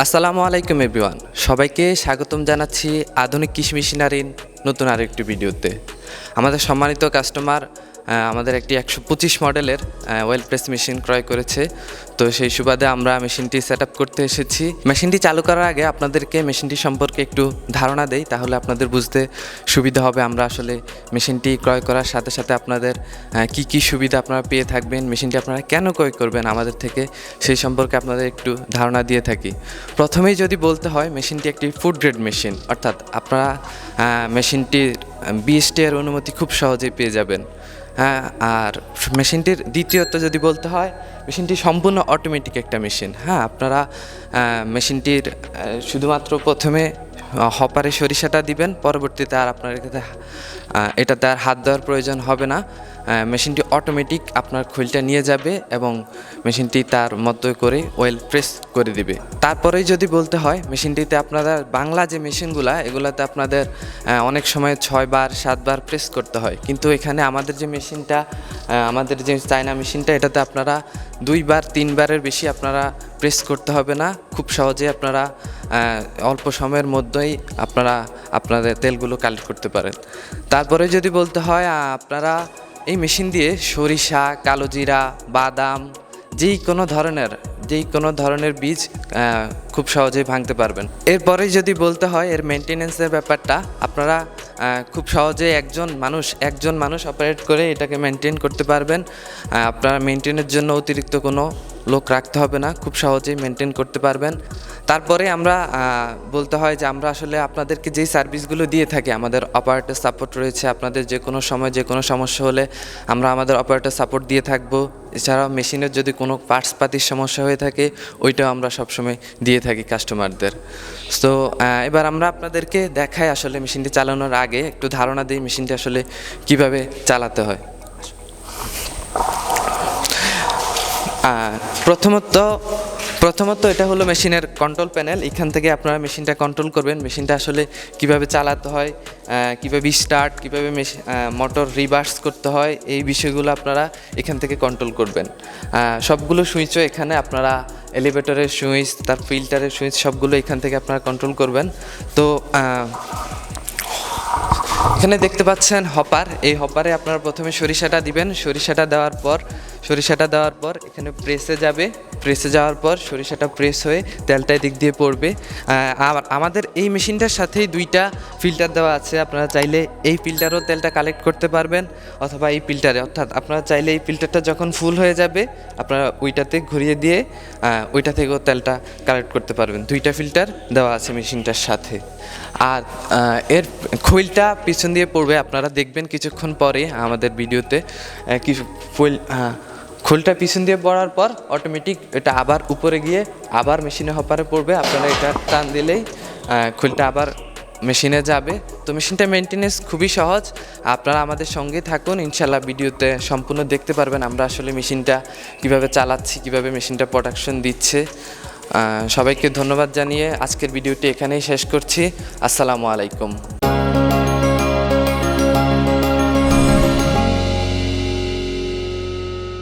আসসালামু আলাইকুম এভরিওয়ান। সবাইকে স্বাগতম জানাচ্ছি আধুনিক কৃষি মেশিনারির নতুন আরেকটি ভিডিওতে। আমাদের সম্মানিত কাস্টমার আমাদের একটি একশো পঁচিশ মডেলের ওয়েল প্রেস মেশিন ক্রয় করেছে। তো সেই সুবাদে আমরা মেশিনটি সেট করতে এসেছি। মেশিনটি চালু করার আগে আপনাদেরকে মেশিনটি সম্পর্কে একটু ধারণা দেই, তাহলে আপনাদের বুঝতে সুবিধা হবে। আমরা আসলে মেশিনটি ক্রয় করার সাথে সাথে আপনাদের কি কি সুবিধা আপনারা পেয়ে থাকবেন, মেশিনটি আপনারা কেন ক্রয় করবেন আমাদের থেকে সেই সম্পর্কে আপনাদের একটু ধারণা দিয়ে থাকি। প্রথমেই যদি বলতে হয়, মেশিনটি একটি ফুড গ্রেড মেশিন অর্থাৎ আপনারা মেশিনটির বিএসটি এর অনুমতি খুব সহজেই পেয়ে যাবেন। আর মেশিনটির দ্বিতীয়ত যদি বলতে হয় মেশিনটি সম্পূর্ণ অটোমেটিক একটা মেশিন। হ্যাঁ আপনারা মেশিনটির শুধুমাত্র প্রথমে হপারে সরিষাটা দিবেন, পরবর্তীতে আর আপনার এটাতে আর হাত দেওয়ার প্রয়োজন হবে না। মেশিনটি অটোমেটিক আপনার খোলটা নিয়ে যাবে এবং মেশিনটি তার মতো করে ওয়েল প্রেস করে দিবে। তারপরেই যদি বলতে হয়, মেশিনটিতে আপনাদের বাংলা যে মেশিনগুলা, এগুলাতে আপনাদের অনেক সময় ছয় বার সাতবার প্রেস করতে হয়। কিন্তু এখানে আমাদের যে মেশিনটা আমাদের যে চায়না মেশিনটা, এটাতে আপনারা দুইবার, তিনবারের বেশি আপনারা প্রেস করতে হবে না। খুব সহজে আপনারা অল্প সময়ের মধ্যেই আপনারা, আপনাদের তেলগুলো কালেক্ট করতে পারেন। তারপরে যদি বলতে হয় আপনারা এই মেশিন দিয়ে সরিষা, কালোজিরা, বাদাম, যেই কোনো ধরনের, যেই কোনো ধরনের বীজ খুব সহজেই ভাঙতে পারবেন। এরপরে যদি বলতে হয়, এর মেনটেনেন্সের ব্যাপারটা, আপনারা খুব সহজে একজন মানুষ একজন মানুষ অপারেট করে এটাকে মেনটেন করতে পারবেন। আপনার মেনটেনের জন্য অতিরিক্ত কোনো লোক রাখতে হবে না, খুব সহজেই মেনটেন করতে পারবেন। তারপরে আমরা বলতে হয় যে আমরা আসলে আপনাদেরকে যেই সার্ভিসগুলো দিয়ে থাকি, আমাদের অপারেটর সাপোর্ট রয়েছে, আপনাদের যে কোনো সময়, যে কোনো সমস্যা হলে আমরা আমাদের অপারেটর সাপোর্ট দিয়ে থাকব। এছাড়াও মেশিনের যদি কোনো পার্টস পাতির সমস্যা হয়ে থাকে, ওইটাও আমরা সবসময় দিয়ে থাকি কাস্টমারদের তো এবার আমরা আপনাদেরকে দেখাই আসলে মেশিনটি চালানোর আগে, একটু ধারণা দিই মেশিনটি আসলে কীভাবে চালাতে হয়। প্রথমত প্রথমত এটা হলো মেশিনের কন্ট্রোল প্যানেল এখান থেকে আপনারা মেশিনটা কন্ট্রোল করবেন। মেশিনটা আসলে কীভাবে চালাতে হয় কীভাবে স্টার্ট কীভাবে মোটর রিভার্স করতে হয়, এই বিষয়গুলো আপনারা এখান থেকে কন্ট্রোল করবেন। সবগুলো সুইচও এখানে আপনারা এলিভেটরের সুইচ তার ফিল্টারের সুইচ সবগুলো এখান থেকে আপনারা কন্ট্রোল করবেন। তো এখানে দেখতে পাচ্ছেন হপার এই হপারে আপনারা প্রথমে সরিষাটা দিবেন। সরিষাটা দেওয়ার পর সরিষাটা দেওয়ার পর এখানে প্রেসে যাবে। প্রেসে যাওয়ার পর সরিষাটা প্রেস হয়ে তেলটা দিক দিয়ে পড়বে। আর আমাদের এই মেশিনটার সাথেই দুইটা ফিল্টার দেওয়া আছে। আপনারা চাইলে এই ফিল্টারও তেলটা কালেক্ট করতে পারবেন অথবা এই ফিল্টারে অর্থাৎ আপনারা চাইলে এই ফিল্টারটা যখন ফুল হয়ে যাবে, আপনারা ওইটাতে ঘুরিয়ে দিয়ে ওইটা থেকেও তেলটা কালেক্ট করতে পারবেন। দুইটা ফিল্টার দেওয়া আছে মেশিনটার সাথে। আর এর খৈলটা পিছন দিয়ে পড়বে। আপনারা দেখবেন কিছুক্ষণ পরে আমাদের ভিডিওতে কিছু ফুল খোলটা পিছন দিয়ে পড়ার পর অটোমেটিক এটা আবার উপরে গিয়ে আবার মেশিনে হপারে পড়বে। আপনারা এটা টান দিলেই খোলটা আবার মেশিনে যাবে। তো মেশিনটা মেনটেনেন্স খুবই সহজ। আপনারা আমাদের সঙ্গে থাকুন। ইনশাল্লাহ ভিডিওতে সম্পূর্ণ দেখতে পারবেন আমরা আসলে মেশিনটা কীভাবে চালাচ্ছি, কীভাবে মেশিনটা প্রোডাকশন দিচ্ছে। সবাইকে ধন্যবাদ জানিয়ে আজকের ভিডিওটি এখানেই শেষ করছি। আসসালামু আলাইকুম।